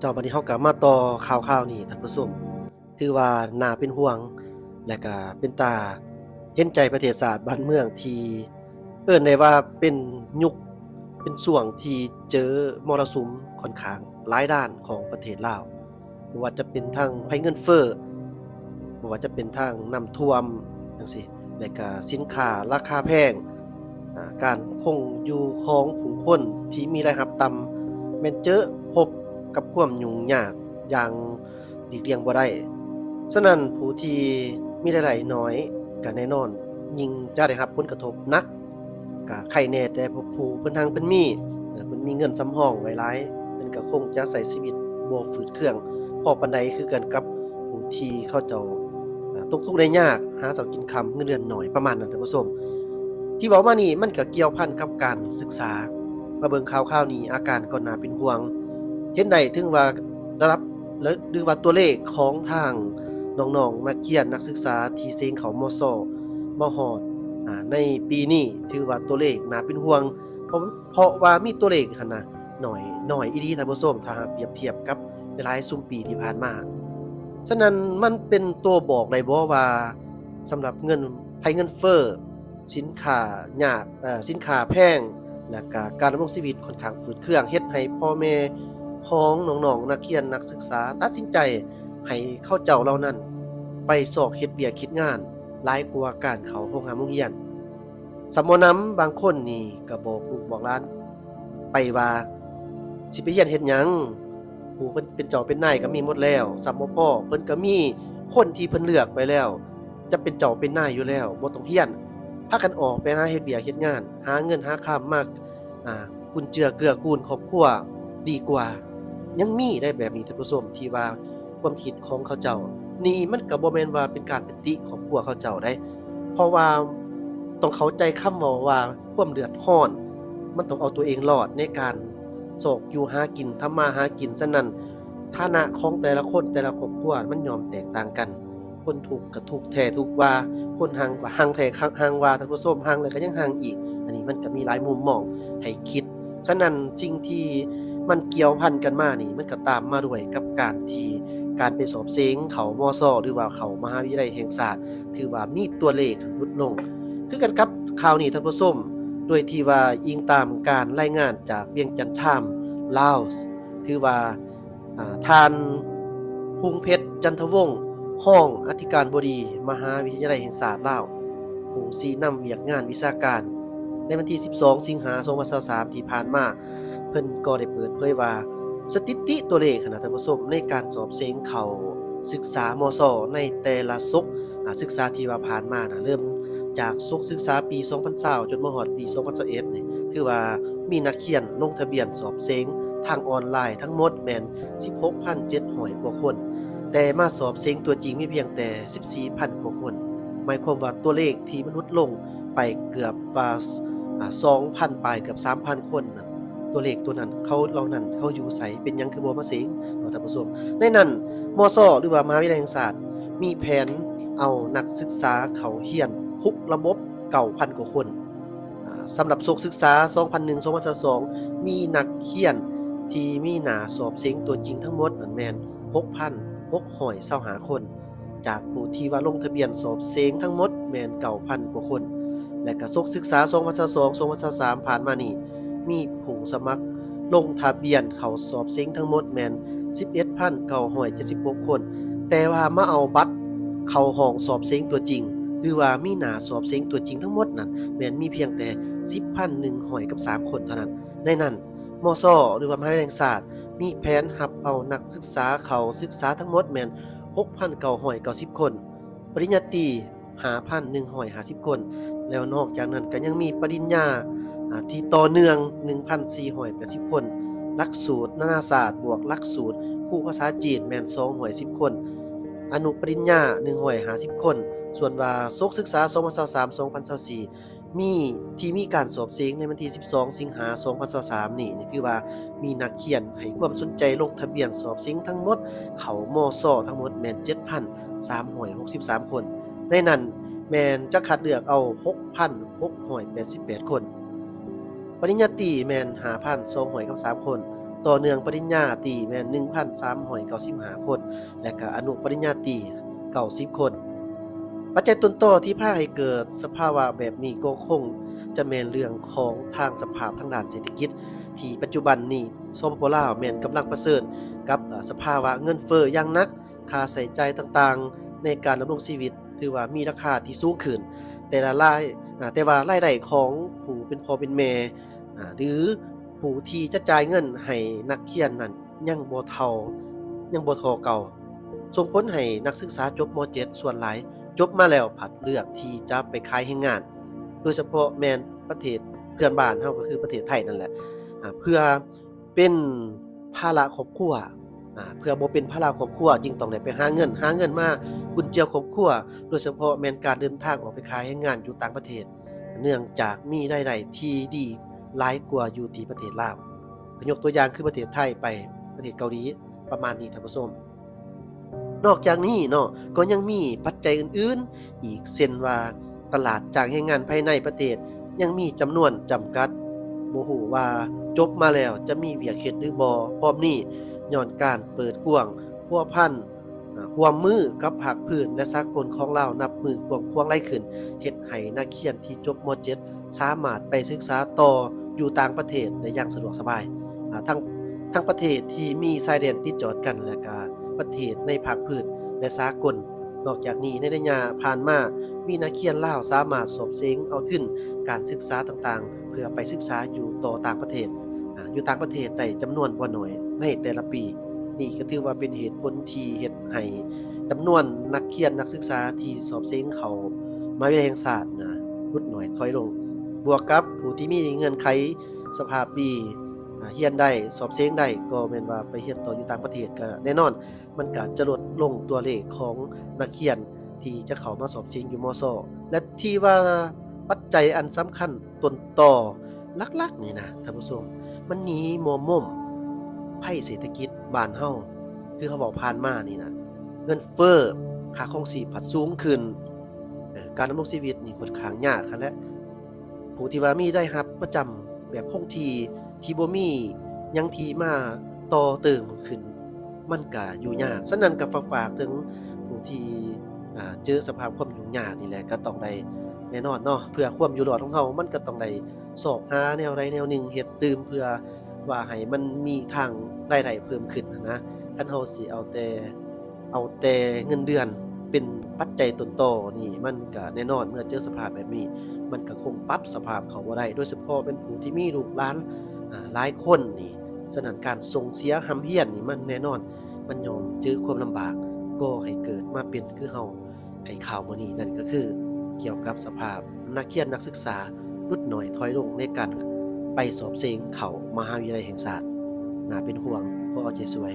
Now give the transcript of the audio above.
เจ้าบัดนี้เฮาก็มาต่อข่าวๆนี้ท่านผู้ชมถือว่าน่าเป็นห่วง และก็เป็นตาเห็นใจประเทศชาติบ้านเมืองที่เอิ้นได้ว่าเป็นยุคเป็นช่วงที่เจอมรสุมค่อนข้างหลายด้านของประเทศลาวบ่ว่าจะเป็นทางภัยเงินเฟ้อบ่ว่าจะเป็นทางน้ำท่วมจังซี่และก็สินค้าราคาแพงการคงอยู่ของผู้คนที่มีรายรับต่ำแม่นเจอพบ กับความยุ่งยากอย่างหลีกเลี่ยงบ่ได้ ฉะนั้นผู้ที่มีรายได้น้อยก็แน่นอน ยิ่งจะได้รับผลกระทบนักก็ใครแน่แต่ผู้ผู้เพิ่นทางเพิ่นมีเพิ่นมีเงินสำรองไว้หลายเพิ่นก็คงจะใช้ชีวิตบ่ฝืดเครื่องพอปานใดคือกันกับผู้ที่เขาเจ้าตกทุกข์ได้ยาก หาเช้ากินค่ำเงินเดือนน้อยประมาณนั้นท่านผู้ชมที่เว้ามานี่มันก็เกี่ยวพันกับการศึกษา มาเบิ่งข่าวๆนี้อาการก็น่าเป็นห่วง เห็นได้ถึงว่าระดับและหรือว่าตัวเลขของทางน้องๆนักเรียนนักศึกษาที่เซงเขามศมฮอดอ่าในปีนี้ถือว่าตัวเลขน่าเป็นห่วง เพราะเพราะว่ามีตัวเลขหั่นน่ะน้อยหน้อยอีหลีท่านผู้ชมถ้าหากเปรียบเทียบกับหลายซุมปีที่ผ่านมาฉะนั้นมันเป็นตัวบอกได้บ่ว่าสำหรับเงินภัยเงินเฟ้อสินค้ายากเอ่อสินค้าแพงและก็การดำรงชีวิตค่อนข้างฝืดเครื่องเฮ็ดให้พ่อแม่ ของน้องๆนักเรียนนักศึกษาตัดสินใจให้เข้าเจ้าเหล่านั้น ไปสอกเฮ็ดเวียกคิดงานหลายกว่าการเขาโรงหามโรงเรียนสำมนํบางคนนี่ก็บอกลูกบอกหลาน ไปว่าสิไปเรียนเฮ็ดหยังผู้เพิ่นเป็นเจ้าเป็นนายก็มีหมดแล้วสำบ่พอเพิ่นก็มีคนที่เพิ่นเลือกไว้แล้ว จะเป็นเจ้าเป็นนายอยู่แล้วบ่ต้องเรียนพากันออกไปหาเฮ็ดเวียกเฮ็ดงาน หาเงินหาคำมากอ่ากุนเจือเกื้อกูลครอบครัวดีกว่า ยังมีได้แบบนี้ท่านผู้ชมที่ว่าความคิดของเขาเจ้า นี่มันก็บ่แม่นว่าเป็นการเป็นติครอบครัวเขาเจ้าได้ เพราะว่าต้องเข้าใจคำเว้าว่าความเดือดร้อน มันต้องเอาตัวเองรอดในการโศกอยู่หากินทำมาหากินฉะนั้นฐานะของแต่ละคนแต่ละครอบครัวมันยอมแตกต่างกัน คนถูกข์ก็ถูกแท้ทุกว่า คนห่างก็ห่างแท้ห่างว่าท่านผู้ชมห่างแล้วก็ยังห่างอีก อันนี้มันก็มีหลายมุมมองให้คิดฉะนั้นสิ่งที่ มันเกี่ยวพันกันมานี่ มันก็ตามมาด้วยกับการที่การไปสอบเซ็งเขามอซอหรือว่าเขามหาวิทยาลัยแห่งศาสตร์ ถือว่ามีตัวเลขลดลง คือกันกับข่าวนี้ท่านผู้ชมโดยที่ว่าอิงตามการรายงานจากเวียงจันทร์ไทม์ลาวส์ถือว่าอ่าทานพุงเพชรจันทวงศ์ห้องอธิการบดี มหาวิทยาลัยแห่งศาสตร์ลาวผู้ซีนำเวียกงานวิชาการ ในวันที่ 12 สิงหาคม 2023 ที่ผ่านมา เพิ่นก็ได้เปิดเผยว่า สถิติตัวเลขคณะท่านผู้ชมในการสอบเสียงเขาศึกษามศในแต่ละศุกศึกษาที่ว่าผ่านมานะเริ่มจากศุกศึกษาปี 2020จนมาฮอดปี 2021นี่คือว่ามีนักเรียนลงทะเบียนสอบเสียงทางออนไลน์ทั้งหมดแมน16,700กว่าคน แต่มาสอบเสียงตัวจริงมีเพียงแต่ 14,000กว่าคน หมายความว่าตัวเลขที่มันลดลงไปเกือบว่าอ่า2,000ปเกือบ 3,000 คนนะ ตัวเลขตัวนั้น เขาเหล่านั้นเขาอยู่ไสเป็นยังคือบ่มาเสิงเนาท่านผู้ชมในนั้นมศหรือว่ามหาวิทยาลัยแห่งศาสตร์ มีแผนเอานักศึกษาเขาเรียนทุกระบบ9,000กว่าคนอ่าสำหรับโศกศึกษา 2001-2022มีนักเรียนที่มีหนาสอบเสียงตัวจริงทั้งหมดนั่นแม่น6,625คน จากผู้ที่ว่าลงทะเบียนสอบเสียงทั้งหมดแม่น9,000กว่าคน และก็โศกศึกษา 2022-2023ผ่านมานี่ มีผู้สมัคร ลงทะเบียนเขาสอบเซ็งทั้งหมดแมน11,976 คน แต่ว่ามาเอาบัตรเข้าห้องสอบเซ็งตัวจริง หรือว่ามีหน้าสอบเซ็งตัวจริงทั้งหมดนั่นแมนมีเพียงแต่ 10,100กับ 3 คนเท่านั้น ในนั้นมศหรือว่ามหาวิทยาลัยศาสตร์ มีแผนหับเอานักศึกษาเขาศึกษาทั้งหมดแมน6,990 คน ปริญญาตรี5,150 คน แล้วนอกจากนั้นก็ยังมีปริญญา ที่ต่อเนื่อง 1,480 คนหลักสูตรนานาศาสตร์ บวกลักสูตรครูภาษาจีนแมน210 คน อนุปริญญา150 คน ส่วนว่าโศกศึกษา 2023-2024 มีที่มีการสอบเสียงในวันที่ 12 สิงหา 2023 นี่นี่ถือว่ามีนักเขียนให้ความสนใจลงทะเบียนสอบเสียงทั้งหมด เขามศทั้งหมดแมน7,363 คน ในนั้นแมนจะคัดเลือกเอา6,688 คน ปริญญาตีแมนหาพันทรงหวยกับสามคน ต่อเนื่องปริญญาตีแม่น1,395คน และก็อนุปริญญาตรี90คน ปัจจัยต้นต่อที่พาให้เกิดสภาวะแบบนี้ก็คง จะแมนเรื่องของทางสภาพทางด้านเศรษฐกิจ ที่ปัจจุบันนี้สปปลาวแมนกำลังประเสริฐกับสภาวะเงินเฟ้ออย่างนัก ค่าใช้จ่ายต่างๆ ในการดำรงชีวิตถือว่ามีราคาที่สูงขึ้น แต่ละรายอ่แต่ว่ารายได้ของผู้เป็นพ่อเป็นแม่ หรือผู้ที่จะจ่ายเงินให้นักเรียนนั้นยังบ่เท่ายังบ่เท่าเก่าส่งผลให้นักศึกษาจบม .7 ส่วนหลาย จบมาแล้วผัดเลือกที่จะไปขายแรงงาน โดยเฉพาะแมนประเทศเพื่อนบ้านเฮาก็คือประเทศไทยนั่นแหละเพื่อเป็นภาระครอบครัวอ่เพื่อบ่เป็นภาระครอบครัวยิ่งต้องได้ไปหาเงิน หาเงินมากุนเจือครอบครัว โดยเฉพาะแมนการเดินทางออกไปขายแรงงานอยู่ต่างประเทศ เนื่องจากมีรายได้ที่ดี หลายกว่าอยู่ที่ประเทศลาวยกตัวอย่างคือประเทศไทยไปประเทศเกาหลีประมาณนี้ท่านผู้ชมนอกจากนี้เนาะก็ยังมีปัจจัยอื่นๆ อีกเช่นว่าตลาดจ้างแรงงานภายในประเทศยังมีจำนวนจำกัดบ่ฮู้ว่าจบมาแล้วจะมีเวียกเฮ็ดหรือบ่พร้อมนี้ย้อนการเปิดกว้างพัวพันอ่าร่วมมือกับภาคพื้นและสากลของลาวนับมือกว้างควางไล่ขึ้นเฮ็ดให้นักเรียนที่จบม .7 สามารถไปศึกษาต่อ อยู่ต่างประเทศได้อย่างสะดวกสบายทั้งทั้งประเทศที่มีชายแดนติดจอดกันและก็ประเทศในภาคพื้นและสากล นอกจากนี้ในระยะผ่านมา มีนักเขียนลาวสามารถสอบเสงเอาทุนการศึกษาต่างๆ เพื่อไปศึกษาอยู่ต่อต่างประเทศ อยู่ต่างประเทศได้จำนวนบ่หน้อยในแต่ละปี นี่ก็ถือว่าเป็นเหตุผลที่เฮ็ดให้จำนวนนักเขียนนักศึกษาที่สอบเสงเขามาวิทยาลัยแห่งศาสตร์นะลดน้อยถอยลง บวกกับผู้ที่มีเงื่อนไขสภาพดีเฮียนได้สอบเสียงได้ก็แม่นว่าไปเฮียนต่ออยู่ต่างประเทศก็แน่นอน มันก็จะลดลงตัวเลขของนักเรียนที่จะเข้ามาสอบเสียงอยู่มศและที่ว่าปัจจัยอันสำคัญต้นต่อหลักๆนี่นะท่านผู้ชมมันหนีมัวม่มไพ่เศรษฐกิจบ้านเฮาคือเขาบอกผ่านมานี่นะเงินเฟ้อค่าครองชีพผัดสูงขึ้นการดำรงชีวิตนี่ค่อนข้างยากคันและ ผู้ที่ว่ามีได้รับประจำแบบคงทีที่บ่มียังทีมาต่อเติมขึ้น มันก็อยู่ยากฉะนั้นก็ฝากๆถึงผู้ที่อ่าเจอสภาพความยุ่งยากนี่แหละก็ต้องได้แน่นอนเนาะเพื่อความอยู่รอดของเรามันก็ต้องได้สอบหาแนวใดแนวหนึ่งเฮ็ดตื่มเพื่อว่าให้มันมีทางรายได้เพิ่มขึ้นนะนะคันเฮาสิเอาแต่เอาแต่เงินเดือน เป็นปัจจัยต้นต่อนี่มันก็แน่นอนเมื่อเจอสภาพแบบนี้ มันก็คงปรับสภาพเขาบ่ได้โดยเฉพาะเป็นผู้ที่มีลูกหลานหลายคนนี่ฉะนั้นการณ์ส่งเสียหำเฮียนนี่มันแน่นอน มันยอมเจอความลำบากก็ให้เกิดมาเป็นคือเฮาให้ข่าวมื้อนี้นั่นก็คือ เกี่ยวกับสภาพนักเรียนนักศึกษาลดน้อยถอยลงในการไปสอบเสียงเขามหาวิทยาลัยแห่งศาสตร์น่าเป็นห่วงพอเอาใจสวย